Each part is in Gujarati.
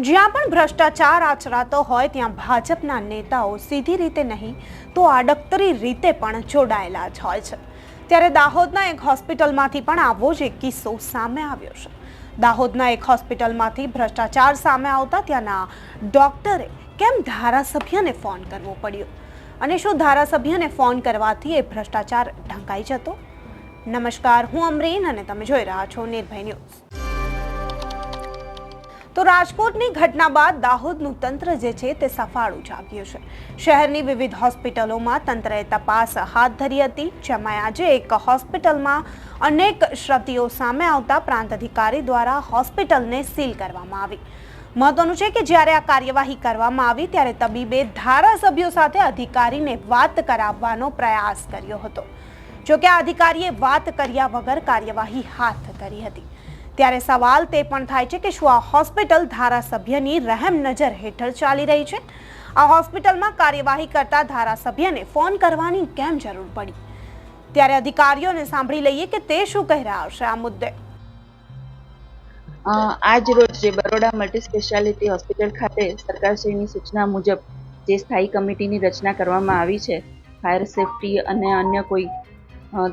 જ્યાં પણ ભ્રષ્ટાચાર આચરાતો હોય ત્યાં ભાજપના નેતાઓ સીધી રીતે નહીં, તો આડકતરી રીતે પણ જોડાયેલા જ હોય છે. ત્યારે દાહોદના એક હોસ્પિટલમાંથી પણ આવો જ એક કિસ્સો સામે આવ્યો છે. દાહોદના એક હોસ્પિટલમાંથી ભ્રષ્ટાચાર સામે આવતા ત્યાંના ડોક્ટરે કેમ ધારાસભ્યને ફોન કરવો પડ્યો? અને શું ધારાસભ્યને ફોન કરવાથી એ ભ્રષ્ટાચાર ઢંકાઈ જતો? નમસ્કાર, હું અમરીન અને તમે જોઈ રહ્યા છો નિર્ભય ન્યૂઝ. તો રાજકોટની ઘટના બાદ દાહોદનું તંત્ર જે છે તે સફાળું જાગ્યું છે. શહેરની વિવિધ હોસ્પિટલોમાં તંત્રએ તપાસ હાથ ધરી હતી, જેમાં આજે એક હોસ્પિટલમાં અનેક શ્રદ્ધિઓ સામે આવતા પ્રાંત અધિકારી દ્વારા હોસ્પિટલને સીલ કરવામાં આવી. મહત્વનું છે કે જ્યારે આ કાર્યવાહી કરવામાં આવી, ત્યારે તબીબે ધારાસભ્યો સાથે અધિકારીને વાત કરાવવાનો પ્રયાસ કર્યો હતો. જોકે આ અધિકારીએ વાત કર્યા વગર કાર્યવાહી હાથ ધરી હતી. ત્યારે સવાલ તે પણ થાય છે કે શું આ હોસ્પિટલ ધારાસભ્યની રહેમ નજર હેઠળ ચાલી રહી છે? આ હોસ્પિટલમાં કાર્યવાહી કરતા ધારાસભ્યને ફોન કરવાની કેમ જરૂર પડી? ત્યારે અધિકારીઓને સાંભળી લઈએ કે તે શું કહી રહ્યા હશે આ મુદ્દે. આજ રોજ જે બરોડા મલ્ટી સ્પેશિયાલિટી હોસ્પિટલ ખાતે સરકારશ્રીની સૂચના મુજબ જે સ્થાયી કમિટીની રચના કરવામાં આવી છે, ફાયર સેફટી અને અન્ય કોઈ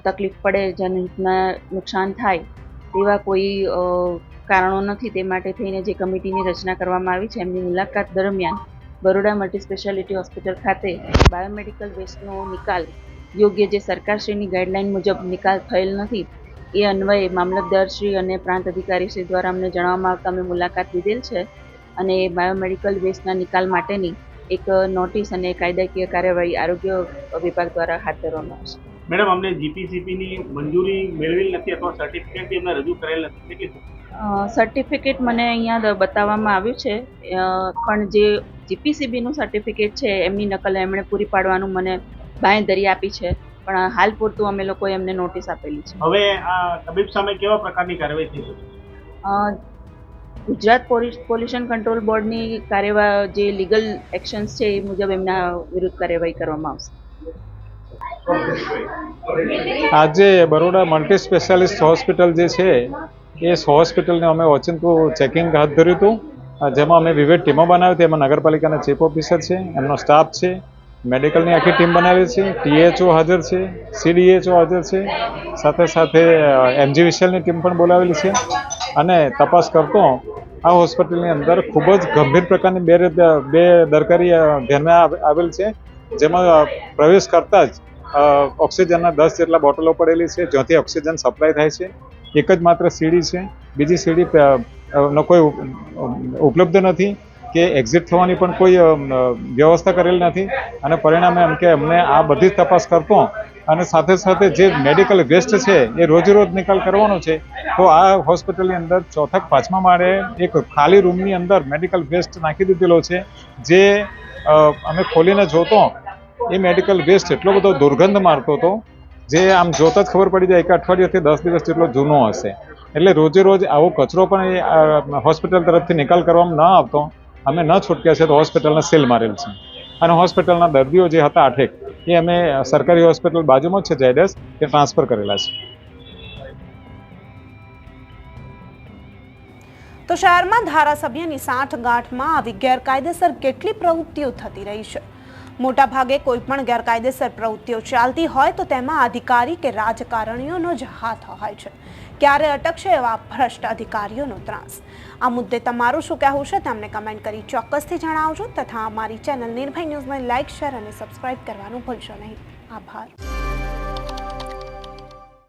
તકલીફ પડે, જેના નુકસાન થાય તેવા કોઈ કારણો નથી. તે માટે થઈને જે કમિટીની રચના કરવામાં આવી છે, એમની મુલાકાત દરમિયાન બરોડા મલ્ટી સ્પેશિયાલિટી હોસ્પિટલ ખાતે બાયોમેડિકલ વેસ્ટનો નિકાલ, યોગ્ય જે સરકારશ્રીની ગાઈડલાઈન મુજબ નિકાલ થયેલ નથી, એ અન્વયે મામલતદારશ્રી અને પ્રાંત અધિકારીશ્રી દ્વારા અમને જણાવવામાં આવતા અમે મુલાકાત લીધેલ છે અને બાયોમેડિકલ વેસ્ટના નિકાલ માટેની એક નોટિસ અને કાયદાકીય કાર્યવાહી આરોગ્ય વિભાગ દ્વારા હાથ ધરવામાં આવશે. મેડમ અમને જીપીસીપીની મંજૂરી મેળવેલ નથી અથવા સર્ટિફિકેટ એમને રજૂ કરેલ નથી. કેટલી સર્ટિફિકેટ મને અહીંયા બતાવવામાં આવ્યું છે. પણ જે જીપીસીબીનું સર્ટિફિકેટ છે એમની નકલ એમણે પૂરી પાડવાનું મને બાંયધરી આપી છે. પણ હાલ પૂરતું અમે લોકોએ એમને નોટિસ આપેલી છે. હવે આ તબીબ સામે કેવા પ્રકારની કાર્યવાહી થઈ ગુજરાત પોલ્યુશન કંટ્રોલ બોર્ડની કાર્યવાહી જે લીગલ એક્શન્સ છે એ મુજબ એમના વિરુદ્ધ કાર્યવાહી કરવામાં આવશે. આજે બરોડા મલ્ટી સ્પેશિયાલિસ્ટ હોસ્પિટલ જે છે, એ હોસ્પિટલને અમે ઓચિંતું ચેકિંગ હાથ ધર્યું હતું. જેમાં અમે વિવિધ ટીમો બનાવી હતી. એમાં નગરપાલિકાના ચીફ ઓફિસર છે, એમનો સ્ટાફ છે મેડિકલની આખી ટીમ બનાવી છે ટીએચઓ હાજર છે સીડીએચઓ હાજર છે, સાથે સાથે એમજી વિશાલની ટીમ પણ બોલાવેલી છે. અને તપાસ કરતો, આ હોસ્પિટલની અંદર ખૂબ જ ગંભીર પ્રકારની બે બે દરકારી ધ્યાનમાં આવેલ છે. જેમાં પ્રવેશ કરતા જ ઓક્સિજનના દસ જેટલા બોટલો પડેલી છે, જ્યાંથી ઓક્સિજન સપ્લાય થાય છે. એક જ માત્ર સીડી છે. બીજી સીડી નો કોઈ ઉપલબ્ધ નથી કે એક્ઝિટ થવાની પણ કોઈ વ્યવસ્થા કરેલ નથી. અને પરિણામે એમ કે અમને આ બધી જ તપાસ કરતો અને સાથે સાથે જે મેડિકલ વેસ્ટ છે, એ રોજે રોજ નિકાલ કરવાનો છે, તો આ હોસ્પિટલની અંદર ચોથા પાંચમા માળે એક ખાલી રૂમની અંદર મેડિકલ વેસ્ટ નાખી દીધેલો છે. જે અમે ખોલીને જોતો એ મેડિકલ વેસ્ટ એટલો બધો દુર્ગંધ મારતો હતો, જે આમ જોતા જ ખબર પડી જાય કે અઠવાડિયાથી દસ દિવસ જેટલો જૂનો હશે. એટલે રોજે રોજ આવો કચરો પણ એ હોસ્પિટલ તરફથી નિકાલ કરવામાં ન આવતો, અમે ન છૂટક્યા છે તો હોસ્પિટલને સીલ મારેલ છે. અને હોસ્પિટલના દર્દીઓ જે હતા આઠેક, એ અમે સરકારી હોસ્પિટલ બાજુમાં જ છે ઝાયડસ એ ટ્રાન્સફર કરેલા છે. તો શહેરમાં ધારાસભ્યની સાંઠગાંઠમાં આવી ગેરકાયદેસર કેટલી પ્રવૃત્તિઓ થતી રહી છે? મોટાભાગે કોઈ પણ ગેરકાયદેસર પ્રવૃત્તિઓ ચાલતી હોય તો તેમાં અધિકારી કે રાજકારણીઓનો જ હાથ હોય છે. ક્યારે અટકશે એવા ભ્રષ્ટ અધિકારીઓનો ત્રાસ. આ મુદ્દે તમારું શું કહેવું છે તમને કમેન્ટ કરી ચોક્કસથી જણાવજો તથા અમારી ચેનલ નિર્ભય ન્યૂઝને લાઇક શેર અને સબસ્ક્રાઇબ કરવાનું ભૂલશો નહીં. આભાર.